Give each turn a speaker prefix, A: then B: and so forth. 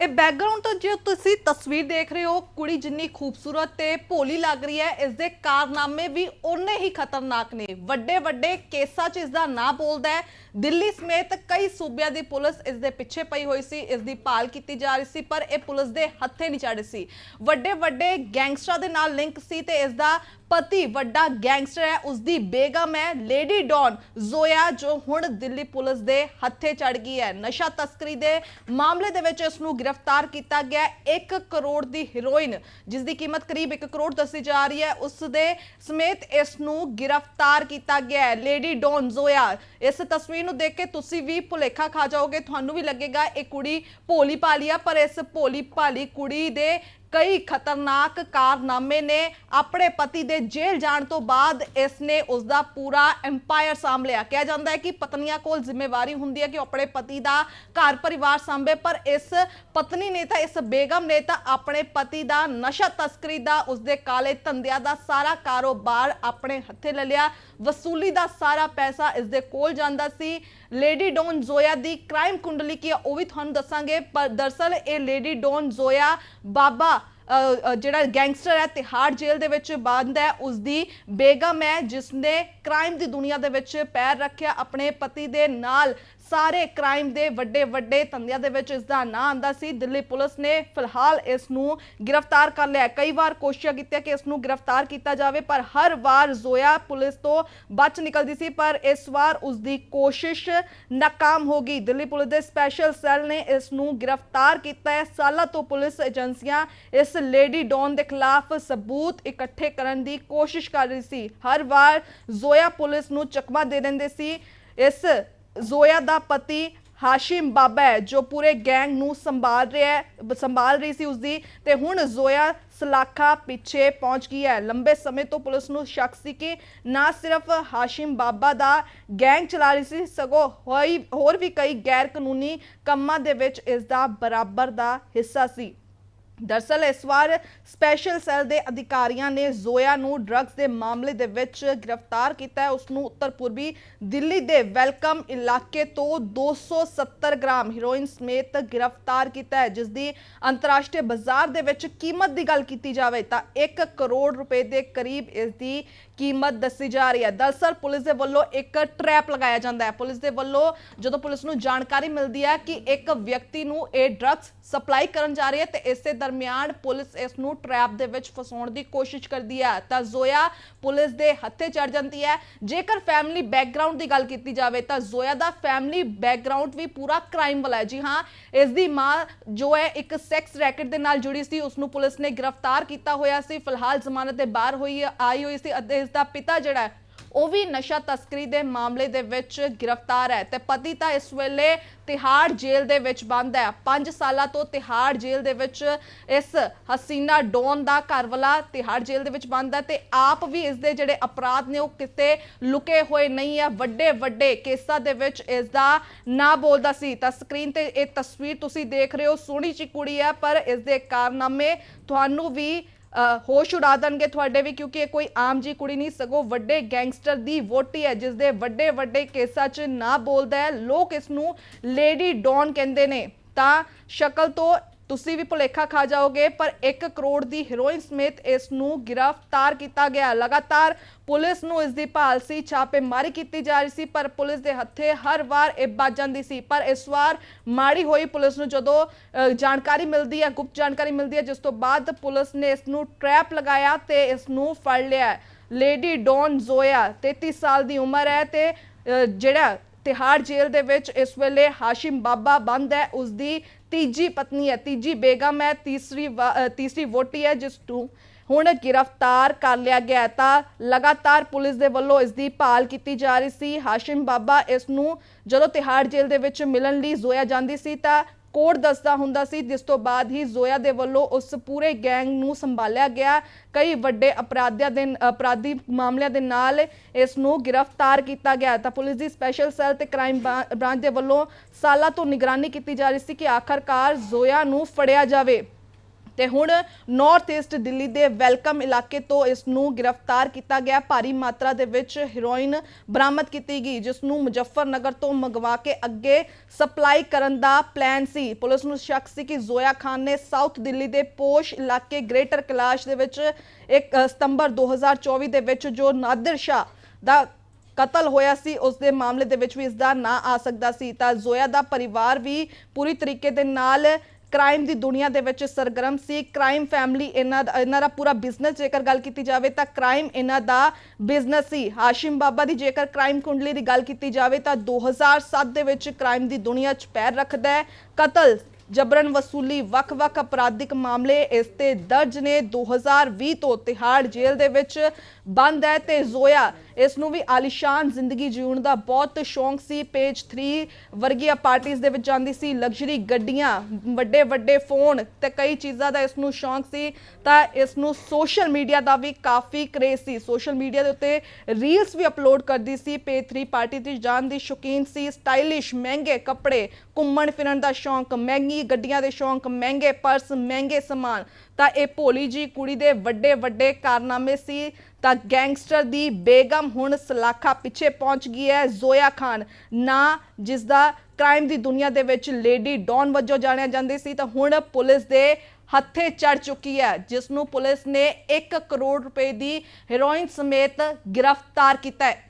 A: ਇਹ ਬੈਕਗ੍ਰਾਉਂਡ ਤੋਂ ਜੋ ਤੁਸੀਂ ਤਸਵੀਰ ਦੇਖ ਰਹੇ ਹੋ, ਕੁੜੀ ਜਿੰਨੀ ਖੂਬਸੂਰਤ ਤੇ ਭੋਲੀ ਲੱਗ ਰਹੀ ਹੈ, ਇਸ ਦੇ ਕਾਰਨਾਮੇ ਵੀ ਓਨੇ ਹੀ ਖਤਰਨਾਕ ਨੇ। ਵੱਡੇ ਵੱਡੇ ਕੇਸਾਂ 'ਚ ਇਸ ਦਾ ਨਾਂ ਬੋਲਦਾ ਹੈ। ਦਿੱਲੀ ਸਮੇਤ ਕਈ ਸੂਬਿਆਂ ਦੀ ਪੁਲਿਸ ਇਸ ਦੇ ਪਿੱਛੇ ਪਈ ਹੋਈ ਸੀ, ਇਸ ਦੀ ਭਾਲ ਕੀਤੀ ਜਾ ਰਹੀ ਸੀ, ਪਰ ਇਹ ਪੁਲਿਸ ਦੇ ਹੱਥੇ ਨਹੀਂ ਚੜ੍ਹ ਸੀ। ਵੱਡੇ ਵੱਡੇ ਗੈਂਗਸਟਰਾਂ ਦੇ ਨਾਲ ਲਿੰਕ ਸੀ ਤੇ ਇਸ ਦਾ ਪਤੀ ਵੱਡਾ ਗੈਂਗਸਟਰ ਹੈ, ਉਸ ਦੀ ਬੇਗਮ ਹੈ, ਲੇਡੀ ਡੌਨ ਜ਼ੋਇਆ, ਜੋ ਹੁਣ ਦਿੱਲੀ ਪੁਲਿਸ ਦੇ ਹੱਥੇ ਚੜ ਗਈ ਹੈ। ਨਸ਼ਾ ਤਸਕਰੀ ਦੇ ਮਾਮਲੇ ਦੇ ਵਿੱਚ ਇਸ ਨੂੰ ਗ੍ਰਿਫਤਾਰ ਕੀਤਾ ਗਿਆ 1 ਕਰੋੜ ਦੀ ਹੀਰੋਇਨ, ਜਿਸ ਦੀ ਕੀਮਤ ਕਰੀਬ 1 ਕਰੋੜ ਦੱਸੀ ਜਾ ਰਹੀ ਹੈ, ਉਸ ਦੇ ਸਮੇਤ ਇਸ ਨੂੰ ਗ੍ਰਿਫਤਾਰ ਕੀਤਾ ਗਿਆ ਹੈ। ਲੇਡੀ ਡੌਨ ਜ਼ੋਇਆ, ਇਸ ਤਸਵੀਰ ਨੂੰ ਦੇਖ ਕੇ ਤੁਸੀਂ ਵੀ ਭੁਲੇਖਾ ਖਾ ਜਾਓਗੇ, ਤੁਹਾਨੂੰ ਵੀ ਲੱਗੇਗਾ ਇਹ ਕੁੜੀ ਭੋਲੀ ਭਾਲੀ ਆ, ਪਰ ਇਸ ਭੋਲੀ ਭਾਲੀ ਕੁੜੀ ਦੇ ਕਈ ਖਤਰਨਾਕ ਕਾਰਨਾਮੇ ਨੇ ਆਪਣੇ ਪਤੀ ਦੇ ਜੇਲ੍ਹ ਜਾਣ ਤੋਂ ਬਾਅਦ ਇਸ ਨੇ ਉਸ ਦਾ ਪੂਰਾ ਐਮਪਾਇਰ ਸਾਂਭ ਲਿਆ। ਕਿਹਾ ਜਾਂਦਾ ਹੈ ਕਿ ਪਤਨੀਆਂ ਕੋਲ ਜ਼ਿੰਮੇਵਾਰੀ ਹੁੰਦੀ ਹੈ ਕਿ ਉਹ ਆਪਣੇ ਪਤੀ ਦਾ ਘਰ ਪਰਿਵਾਰ ਸਾਂਭੇ, ਪਰ ਇਸ ਪਤਨੀ ਨੇ ਤਾਂ ਇਸ ਬੇਗਮ ਨੇ ਤਾਂ ਆਪਣੇ ਪਤੀ ਦਾ ਨਸ਼ਾ ਤਸਕਰੀ ਦਾ ਉਸ ਦੇ ਕਾਲੇ ਧੰਦਿਆਂ ਦਾ ਸਾਰਾ ਕਾਰੋਬਾਰ ਆਪਣੇ ਹੱਥੇ ਲੈ ਲਿਆ। ਵਸੂਲੀ ਦਾ ਸਾਰਾ ਪੈਸਾ ਇਸ ਦੇ ਕੋਲ ਜਾਂਦਾ ਸੀ। ਲੇਡੀ ਡੌਨ ਜ਼ੋਇਆ ਦੀ ਕ੍ਰਾਈਮ ਕੁੰਡਲੀ ਕੀ ਹੈ ਉਹ ਵੀ ਤੁਹਾਨੂੰ ਦੱਸਾਂਗੇ, ਪਰ ਦਰਸਲ ਇਹ ਲੇਡੀ ਡੌਨ ਜ਼ੋਇਆ ਬਾਬਾ ਜਿਹੜਾ ਗੈਂਗਸਟਰ ਹੈ, ਤਿਹਾੜ ਜੇਲ੍ਹ ਦੇ ਵਿੱਚ ਬੰਦ ਹੈ। ਉਸ ਦੀ ਬੇਗਮ ਹੈ ਜਿਸ ਨੇ ਕ੍ਰਾਈਮ ਦੀ ਦੁਨੀਆ ਦੇ ਵਿੱਚ ਪੈਰ ਰੱਖਿਆ ਆਪਣੇ ਪਤੀ ਦੇ ਨਾਲ। ਸਾਰੇ ਕ੍ਰਾਈਮ ਦੇ ਵੱਡੇ ਵੱਡੇ ਧੰਦਿਆਂ ਦੇ ਵਿੱਚ ਇਸ ਦਾ ਨਾਂ ਆਂਦਾ ਸੀ। ਦਿੱਲੀ ਪੁਲਿਸ ਨੇ ਫਿਲਹਾਲ ਇਸ ਨੂੰ ਗ੍ਰਿਫਤਾਰ ਕਰ ਲਿਆ ਕਈ ਵਾਰ ਕੋਸ਼ਿਸ਼ਾਂ ਕੀਤੀਆਂ ਕਿ ਇਸ ਨੂੰ ਗ੍ਰਿਫਤਾਰ ਕੀਤਾ ਜਾਵੇ, ਪਰ ਹਰ ਵਾਰ ਜ਼ੋਇਆ ਪੁਲਿਸ ਤੋਂ ਬਚ ਨਿਕਲਦੀ ਸੀ, ਪਰ ਇਸ ਵਾਰ ਉਸ ਦੀ ਕੋਸ਼ਿਸ਼ ਨਾਕਾਮ ਹੋ ਗਈ। ਦਿੱਲੀ ਪੁਲਿਸ ਦੇ ਸਪੈਸ਼ਲ ਸੈੱਲ ਨੇ ਇਸ ਨੂੰ ਗ੍ਰਿਫਤਾਰ ਕੀਤਾ ਹੈ। ਸਾਲਾਂ ਤੋਂ ਪੁਲਿਸ ਏਜੰਸੀਆਂ ਇਸ ਲੇਡੀ ਡੌਨ ਦੇ ਖਿਲਾਫ ਸਬੂਤ ਇਕੱਠੇ ਕਰਨ ਦੀ ਕੋਸ਼ਿਸ਼ ਕਰ ਰਹੀ ਸੀ। ਹਰ ਵਾਰ ਜ਼ੋਇਆ ਪੁਲਿਸ ਨੂੰ ਚਕਮਾ ਦੇ ਦਿੰਦੇ ਸੀ। ਇਸ ਜ਼ੋਇਆ ਦਾ ਪਤੀ ਹਾਸ਼ਿਮ ਬਾਬਾ ਹੈ, ਜੋ ਪੂਰੇ ਗੈਂਗ ਨੂੰ ਸੰਭਾਲ ਰਿਹਾ ਹੈ, ਸੰਭਾਲ ਰਹੀ ਸੀ ਉਸਦੀ। ਤੇ ਹੁਣ ਜ਼ੋਇਆ ਸਲਾਖਾ ਪਿੱਛੇ ਪਹੁੰਚ ਗਈ ਹੈ। ਲੰਬੇ ਸਮੇਂ ਤੋਂ ਪੁਲਿਸ ਨੂੰ ਸ਼ੱਕ ਸੀ ਕਿ ਨਾ ਸਿਰਫ ਹਾਸ਼ਿਮ ਬਾਬਾ ਦਾ ਗੈਂਗ ਚਲਾ ਰਹੀ ਸੀ, ਸਗੋਂ ਹੋਈ ਹੋਰ ਵੀ ਕਈ ਗੈਰ ਕਾਨੂੰਨੀ ਕੰਮਾਂ ਦੇ ਵਿੱਚ ਇਸ ਦਾ ਬਰਾਬਰ ਦਾ ਹਿੱਸਾ ਸੀ। ਦਰਸਲ ਇਸ ਵਾਰ ਸਪੈਸ਼ਲ ਸੈੱਲ ਦੇ ਅਧਿਕਾਰੀਆਂ ਨੇ ਜ਼ੋਇਆ ਨੂੰ ਡਰੱਗਸ ਦੇ ਮਾਮਲੇ ਦੇ ਵਿੱਚ ਗ੍ਰਿਫਤਾਰ ਕੀਤਾ ਹੈ। ਉਸ ਨੂੰ ਉੱਤਰ ਪੂਰਬੀ ਦਿੱਲੀ ਦੇ ਵੈਲਕਮ ਇਲਾਕੇ ਤੋਂ 270 ਗ੍ਰਾਮ ਹੀਰੋਇਨ ਸਮੇਤ ਗ੍ਰਿਫਤਾਰ ਕੀਤਾ ਹੈ। ਜਿਸ ਦੀ ਅੰਤਰਰਾਸ਼ਟਰੀ ਬਾਜ਼ਾਰ ਦੇ ਵਿੱਚ ਕੀਮਤ ਦੀ ਗੱਲ ਕੀਤੀ ਜਾਵੇ ਤਾਂ 1 ਕਰੋੜ ਰੁਪਏ ਦੇ ਕਰੀਬ ਇਸ ਦੀ ਕੀਮਤ ਦੱਸੀ ਜਾ ਰਹੀ ਹੈ। ਦਰਸਲ ਪੁਲਿਸ ਦੇ ਵੱਲੋਂ ਇੱਕ ਟ੍ਰੈਪ ਲਗਾਇਆ ਜਾਂਦਾ ਹੈ। ਪੁਲਿਸ ਦੇ ਵੱਲੋਂ ਜਦੋਂ ਪੁਲਿਸ ਨੂੰ ਜਾਣਕਾਰੀ ਮਿਲਦੀ ਹੈ ਕਿ ਇੱਕ ਵਿਅਕਤੀ ਨੂੰ ਇਹ ਡਰੱਗਸ ਸਪਲਾਈ ਕਰਨ ਜਾ ਰਹੀ ਹੈ ਤੇ ਇਸੇ ਦਰਮਿਆਨ ਪੁਲਿਸ ਇਸ ਨੂੰ ਟ੍ਰੈਪ ਦੇ ਵਿੱਚ ਫਸਾਉਣ ਦੀ ਕੋਸ਼ਿਸ਼ ਕਰਦੀ ਹੈ। ਤਾਂ ਜ਼ੋਇਆ ਪੁਲਿਸ ਦੇ ਹੱਥੇ ਚੜ ਜਾਂਦੀ ਹੈ। ਜੇਕਰ ਫੈਮਿਲੀ ਬੈਕਗ੍ਰਾਉਂਡ ਦੀ ਗੱਲ ਕੀਤੀ ਜਾਵੇ ਤਾਂ ਜ਼ੋਇਆ ਦਾ ਫੈਮਿਲੀ ਬੈਕਗ੍ਰਾਉਂਡ ਵੀ ਪੂਰਾ ਕ੍ਰਾਈਮ ਵਾਲਾ ਹੈ। ਜੀ ਹਾਂ, ਇਸ ਦੀ ਮਾਂ ਜੋ ਹੈ ਇੱਕ ਸੈਕਸ ਰੈਕਟ ਦੇ ਨਾਲ ਜੁੜੀ ਸੀ ਉਸ ਨੂੰ ਪੁਲਿਸ ਨੇ ਗ੍ਰਿਫਤਾਰ ਕੀਤਾ ਹੋਇਆ ਸੀ। ਫਿਲਹਾਲ ਜ਼ਮਾਨਤ ਤੇ ਬਾਹਰ ਹੋਈ, ਆਈ ਹੋਈ ਸੀ ਅਤੇ ਇਸ ਦਾ ਪਿਤਾ ਜਿਹੜਾ ਉਹ ਵੀ ਨਸ਼ਾ ਤਸਕਰੀ ਦੇ ਮਾਮਲੇ ਦੇ ਵਿੱਚ ਗ੍ਰਿਫਤਾਰ ਹੈ ਤੇ ਪਤੀ ਤਾਂ ਇਸ ਵੇਲੇ ਤਿਹਾੜ ਜੇਲ੍ਹ ਦੇ ਵਿੱਚ ਬੰਦ ਹੈ। 5 ਸਾਲਾਂ ਤੋਂ ਤਿਹਾੜ ਜੇਲ੍ਹ ਦੇ ਵਿੱਚ ਇਸ ਹਸੀਨਾ ਡੋਨ ਦਾ ਘਰਵਾਲਾ ਤਿਹਾੜ ਜੇਲ੍ਹ ਦੇ ਵਿੱਚ ਬੰਦ ਹੈ ਤੇ ਆਪ ਵੀ ਇਸ ਦੇ ਜਿਹੜੇ ਅਪਰਾਧ ਨੇ ਉਹ ਕਿਤੇ ਲੁਕੇ ਹੋਏ ਨਹੀਂ ਹੈ ਵੱਡੇ ਵੱਡੇ ਕੇਸਾਂ ਦੇ ਵਿੱਚ ਇਸ ਦਾ ਨਾਂ ਬੋਲਦਾ ਸੀ। ਤਾਂ ਸਕਰੀਨ ਤੇ ਇਹ ਤਸਵੀਰ ਤੁਸੀਂ ਦੇਖ ਰਹੇ ਹੋ। ਸੋਹਣੀ ਜਿਹੀ ਕੁੜੀ ਹੈ, ਪਰ ਇਸ ਦੇ ਕਾਰਨਾਮੇ ਤੁਹਾਨੂੰ ਵੀ ਹੋਸ਼ ਉਡਾ ਦੇਣਗੇ ਤੁਹਾਡੇ ਵੀ, ਕਿਉਂਕਿ ਇਹ ਕੋਈ ਆਮ ਜੀ ਕੁੜੀ ਨਹੀਂ, ਸਗੋਂ ਵੱਡੇ ਗੈਂਗਸਟਰ ਦੀ ਵੋਟੀ ਹੈ, ਜਿਸ ਦੇ ਵੱਡੇ ਵੱਡੇ ਕੇਸਾਂ 'ਚ ਨਾ ਬੋਲਦਾ ਹੈ। ਲੋਕ ਇਸ ਨੂੰ ਲੇਡੀ ਡੌਨ ਕਹਿੰਦੇ ਨੇ। ਤਾਂ ਸ਼ਕਲ ਤੋਂ ਤੁਸੀਂ ਵੀ ਭੁਲੇਖਾ ਖਾ ਜਾਓਗੇ, ਪਰ 1 ਕਰੋੜ ਦੀ ਹੀਰੋਇਨ ਸਮੇਤ ਇਸ ਨੂੰ ਗ੍ਰਿਫਤਾਰ ਕੀਤਾ ਗਿਆ। ਲਗਾਤਾਰ ਪੁਲਿਸ ਨੂੰ ਇਸ ਦੀ ਭਾਲ ਸੀ, ਛਾਪੇਮਾਰੀ ਕੀਤੀ ਜਾ ਰਹੀ ਸੀ, ਪਰ ਪੁਲਿਸ ਦੇ ਹੱਥੇ ਹਰ ਵਾਰ ਇਹ ਬਚ ਜਾਂਦੀ ਸੀ। ਪਰ ਇਸ ਵਾਰ ਮਾੜੀ ਹੋਈ ਪੁਲਿਸ ਨੂੰ ਜਦੋਂ ਜਾਣਕਾਰੀ ਮਿਲਦੀ ਹੈ, ਗੁਪਤ ਜਾਣਕਾਰੀ ਮਿਲਦੀ ਹੈ, ਜਿਸ ਤੋਂ ਬਾਅਦ ਪੁਲਿਸ ਨੇ ਇਸ ਨੂੰ ਟ੍ਰੈਪ ਲਗਾਇਆ ਤੇ ਇਸ ਨੂੰ ਫੜ ਲਿਆ ਲੇਡੀ ਡੌਨ ਜ਼ੋਇਆ 33 ਸਾਲ ਦੀ ਉਮਰ ਹੈ ਤੇ ਜਿਹੜਾ ਤਿਹਾੜ ਜੇਲ੍ਹ ਦੇ ਵਿੱਚ ਇਸ ਵੇਲੇ ਹਾਸ਼ਿਮ ਬਾਬਾ ਬੰਦ ਹੈ ਉਸ ਦੀ ਤੀਜੀ ਪਤਨੀ ਹੈ, ਤੀਜੀ ਬੇਗਮ ਹੈ, ਤੀਸਰੀ ਵਾ- ਤੀਸਰੀ ਵੋਟੀ ਹੈ, ਜਿਸ ਨੂੰ ਹੁਣ ਗ੍ਰਿਫਤਾਰ ਕਰ ਲਿਆ ਗਿਆ ਤਾਂ ਲਗਾਤਾਰ ਪੁਲਿਸ ਦੇ ਵੱਲੋਂ ਇਸ ਦੀ ਭਾਲ ਕੀਤੀ ਜਾ ਰਹੀ ਸੀ। ਹਾਸ਼ਿਮ ਬਾਬਾ ਇਸ ਨੂੰ ਜਦੋਂ ਤਿਹਾੜ ਜੇਲ੍ਹ ਦੇ ਵਿੱਚ ਮਿਲਣ ਲਈ ਜ਼ੋਇਆ ਜਾਂਦੀ ਸੀ ਤਾਂ ਕੋਡ ਦੱਸਦਾ ਹੁੰਦਾ ਸੀ, ਜਿਸ ਤੋਂ ਬਾਅਦ ਹੀ ਜ਼ੋਇਆ ਦੇ ਵੱਲੋਂ ਉਸ ਪੂਰੇ ਗੈਂਗ ਨੂੰ ਸੰਭਾਲਿਆ ਗਿਆ। ਕਈ ਵੱਡੇ ਅਪਰਾਧੀਆਂ ਦੇ, ਅਪਰਾਧੀ ਮਾਮਲਿਆਂ ਦੇ ਨਾਲ ਇਸ ਨੂੰ ਗ੍ਰਿਫਤਾਰ ਕੀਤਾ ਗਿਆ। ਤਾਂ ਪੁਲਿਸ ਦੀ ਸਪੈਸ਼ਲ ਸੈੱਲ ਤੇ ਕ੍ਰਾਈਮ ਬ੍ਰਾਂਚ ਦੇ ਵੱਲੋਂ ਸਾਲਾਂ ਤੋਂ ਨਿਗਰਾਨੀ ਕੀਤੀ ਜਾ ਰਹੀ ਸੀ ਕਿ ਆਖਰਕਾਰ ਜ਼ੋਇਆ ਨੂੰ ਫੜਿਆ ਜਾਵੇ। ਤੇ ਹੁਣ ਨਾਰਥ ਈਸਟ ਦਿੱਲੀ ਦੇ ਵੈਲਕਮ ਇਲਾਕੇ ਤੋਂ ਇਸ ਨੂੰ ਗ੍ਰਿਫਤਾਰ ਕੀਤਾ ਗਿਆ। ਭਾਰੀ ਮਾਤਰਾ ਦੇ ਵਿੱਚ ਹੀਰੋਇਨ ਬਰਾਮਦ ਕੀਤੀ ਗਈ ਜਿਸ ਨੂੰ ਮੁਜ਼ੱਫਰਨਗਰ ਤੋਂ ਮੰਗਵਾ ਕੇ ਅੱਗੇ ਸਪਲਾਈ ਕਰਨ ਦਾ ਪਲਾਨ ਸੀ। ਪੁਲਿਸ ਨੂੰ ਸ਼ੱਕ ਸੀ ਕਿ ਜ਼ੋਇਆ ਖਾਨ ਨੇ ਸਾਊਥ ਦਿੱਲੀ ਦੇ ਪੋਸ਼ ਇਲਾਕੇ ਗ੍ਰੇਟਰ ਕੈਲਾਸ਼ ਦੇ ਵਿੱਚ ਇੱਕ ਅ, ਸਤੰਬਰ 2024 ਦੇ ਵਿੱਚ ਜੋ ਨਾਦਰ ਸ਼ਾਹ ਦਾ ਕਤਲ ਹੋਇਆ ਸੀ ਉਸ ਦੇ ਮਾਮਲੇ ਦੇ ਵਿੱਚ ਵੀ ਇਸ ਦਾ ਨਾਂ ਆ ਸਕਦਾ ਸੀ। ਤਾਂ ਜ਼ੋਇਆ ਦਾ ਪਰਿਵਾਰ ਵੀ ਪੂਰੀ ਤਰੀਕੇ ਦੇ ਨਾਲ ਕ੍ਰਾਈਮ ਦੀ ਦੁਨੀਆ ਦੇ ਵਿੱਚ ਸਰਗਰਮ ਸੀ। ਕ੍ਰਾਈਮ ਫੈਮਿਲੀ ਇਹਨਾਂ ਦਾ ਇਹਨਾਂ ਦਾ ਪੂਰਾ ਬਿਜ਼ਨਸ ਜੇਕਰ ਗੱਲ ਕੀਤੀ ਜਾਵੇ ਤਾਂ ਕ੍ਰਾਈਮ ਇਹਨਾਂ ਦਾ ਬਿਜ਼ਨਸ ਸੀ। ਹਾਸ਼ਿਮ ਬਾਬਾ ਦੀ ਜੇਕਰ ਕ੍ਰਾਈਮ ਕੁੰਡਲੀ ਦੀ ਗੱਲ ਕੀਤੀ ਜਾਵੇ ਤਾਂ 2007 ਦੇ ਵਿੱਚ ਕ੍ਰਾਈਮ ਦੀ ਦੁਨੀਆ 'ਚ ਪੈਰ ਰੱਖਦਾ ਹੈ। ਕਤਲ ਜਬਰਨ ਵਸੂਲੀ ਵੱਖ-ਵੱਖ ਅਪਰਾਧਿਕ ਮਾਮਲੇ ਇਸ ਤੇ ਦਰਜ ਨੇ। 2020 ਤੋਂ ਤਿਹਾੜ ਜੇਲ੍ਹ ਦੇ ਵਿੱਚ ਬੰਦ ਹੈ ਤੇ ਜ਼ੋਇਆ। ਇਸ ਨੂੰ ਵੀ ਆਲੀਸ਼ਾਨ ਜ਼ਿੰਦਗੀ ਜਿਉਣ ਦਾ ਬਹੁਤ ਸ਼ੌਂਕ ਸੀ। ਪੇਜ 3 ਵਰਗੀਆਂ ਪਾਰਟੀਆਂ ਦੇ ਵਿੱਚ ਜਾਂਦੀ ਸੀ ਲਗਜ਼ਰੀ ਗੱਡੀਆਂ ਵੱਡੇ ਵੱਡੇ ਫੋਨ ਤੇ ਕਈ ਚੀਜ਼ਾਂ ਦਾ ਇਸ ਨੂੰ ਸ਼ੌਂਕ ਸੀ। ਤਾਂ ਇਸ ਨੂੰ ਸੋਸ਼ਲ ਮੀਡੀਆ ਦਾ ਵੀ ਕਾਫੀ ਕਰੇਜ਼ ਸੀ। ਸੋਸ਼ਲ ਮੀਡੀਆ ਦੇ ਉੱਤੇ ਰੀਲਸ ਵੀ ਅਪਲੋਡ ਕਰਦੀ ਸੀ। ਪੇਜ 3 ਪਾਰਟੀ ਦੀ ਜਾਣ ਦੀ ਸ਼ੌਕੀਨ ਸੀ। ਸਟਾਈਲਿਸ਼, ਮਹਿੰਗੇ ਕੱਪੜੇ ਘੁੰਮਣ ਫਿਰਨ ਦਾ ਸ਼ੌਂਕ, ਮਹਿੰਗੀ ਮਹਿੰਗੀ ਗੱਡੀਆਂ ਦੇ ਸ਼ੌਂਕ, ਮਹਿੰਗੇ ਪਰਸ, ਮਹਿੰਗੇ ਸਮਾਨ। ਤਾਂ ਇਹ ਭੋਲੀ ਜੀ ਕੁੜੀ ਦੇ ਵੱਡੇ ਵੱਡੇ ਕਾਰਨਾਮੇ ਸੀ। ਤਾਂ ਗੈਂਗਸਟਰ ਦੀ ਬੇਗਮ ਹੁਣ ਸਲਾਖਾ ਪਿੱਛੇ ਪਹੁੰਚ ਗਈ ਹੈ ਜ਼ੋਇਆ ਖਾਨ। ਨਾ ਜਿਸ ਦਾ ਕ੍ਰਾਈਮ ਦੀ ਦੁਨੀਆ ਦੇ ਵਿੱਚ ਲੇਡੀ ਡੌਨ ਵਜੋਂ ਜਾਣਿਆ ਜਾਂਦੀ ਸੀ, ਤਾਂ ਹੁਣ ਪੁਲਿਸ ਦੇ ਹੱਥੇ ਚੜ ਚੁੱਕੀ ਹੈ ਜਿਸ ਨੂੰ ਪੁਲਿਸ ਨੇ 1 ਕਰੋੜ ਰੁਪਏ ਦੀ ਹੈਰੋਇਨ ਸਮੇਤ ਗ੍ਰਿਫਤਾਰ ਕੀਤਾ ਹੈ।